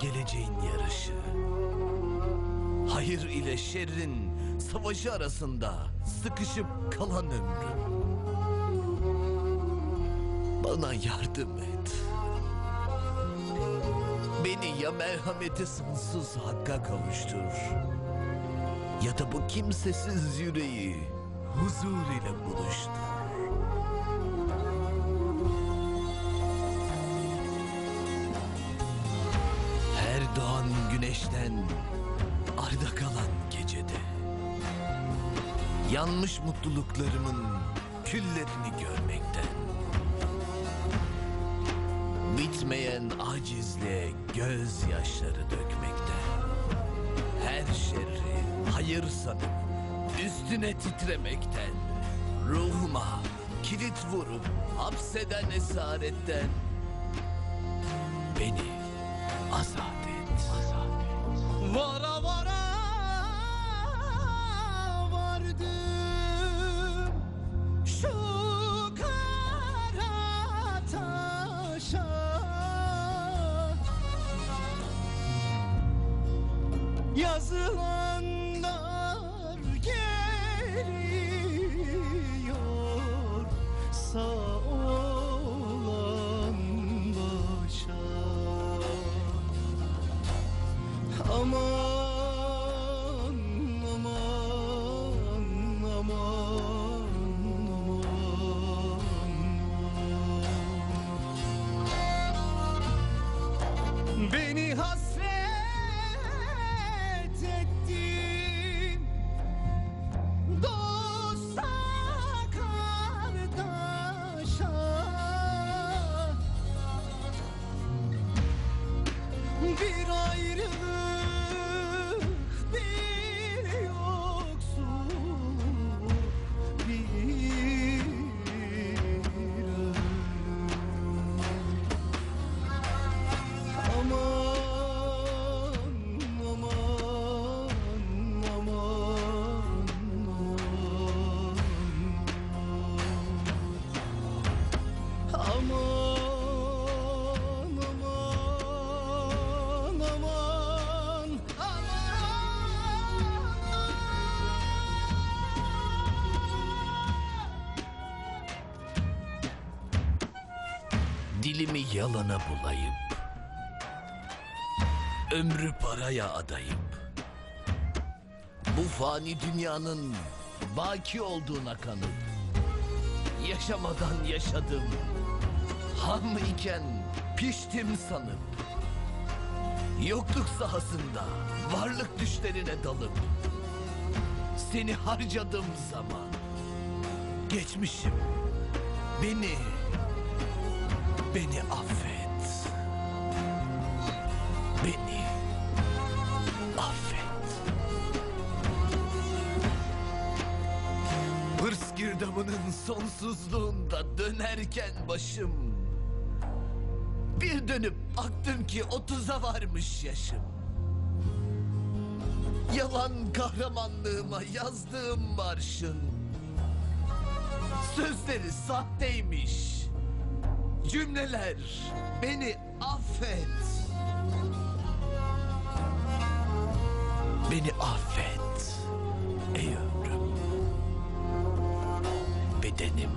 geleceğin yarışı. Hayır ile şerrin savaşı arasında sıkışıp kalan ömrüm. Bana yardım et. Beni ya merhameti sonsuz hakka kavuştur. Ya da bu kimsesiz yüreği huzur ile buluştur. Güneşten arda kalan gecede Yanmış mutluluklarımın küllerini görmekten Bitmeyen acizle gözyaşları dökmekten Her şerri hayır sanıp üstüne titremekten Ruhuma kilit vurup hapseden esaretten Beni azat et. Azat. Vara vara vardım şu kara taşa. Yazılanlar Dilimi yalana bulayıp Ömrü paraya adayıp Bu fani dünyanın baki olduğuna kanıp Yaşamadan yaşadım. Ham iken piştim sanıp Yokluk sahasında varlık düşlerine dalıp Seni harcadığım zaman Geçmişim beni Beni affet. Beni affet. Hırs girdabının sonsuzluğunda dönerken başım Bir dönüp baktım ki otuza varmış yaşım Yalan kahramanlığıma yazdığım marşın Sözleri sahteymiş Cümleler beni affet. Beni affet ey ömrüm. Bedenim